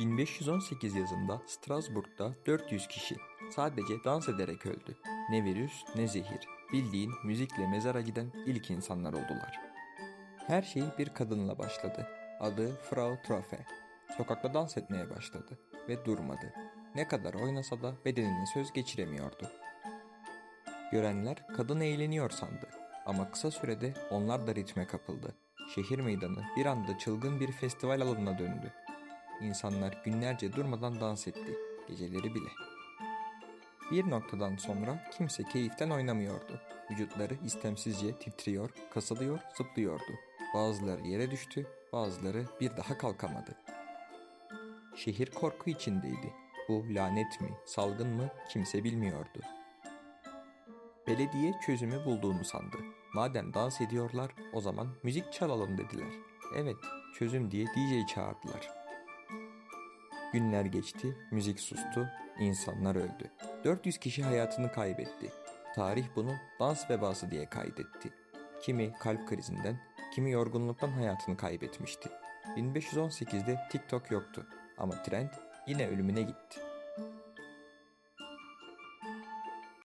1518 yazında Strasbourg'da 400 kişi sadece dans ederek öldü. Ne virüs ne zehir. Bildiğin müzikle mezara giden ilk insanlar oldular. Her şey bir kadınla başladı. Adı Frau Trofe. Sokakta dans etmeye başladı ve durmadı. Ne kadar oynasa da bedenine söz geçiremiyordu. Görenler kadın eğleniyor sandı. Ama kısa sürede onlar da ritme kapıldı. Şehir meydanı bir anda çılgın bir festival alanına döndü. İnsanlar günlerce durmadan dans etti, geceleri bile. Bir noktadan sonra kimse keyiften oynamıyordu. Vücutları istemsizce titriyor, kasılıyor, zıplıyordu. Bazıları yere düştü, bazıları bir daha kalkamadı. Şehir korku içindeydi. Bu lanet mi, salgın mı kimse bilmiyordu. Belediye çözümü bulduğunu sandı. Madem dans ediyorlar, o zaman müzik çalalım dediler. Evet, çözüm diye DJ çağırdılar. Günler geçti, müzik sustu, insanlar öldü. 400 kişi hayatını kaybetti. Tarih bunu dans vebası diye kaydetti. Kimi kalp krizinden, kimi yorgunluktan hayatını kaybetmişti. 1518'de TikTok yoktu ama trend yine ölümüne gitti.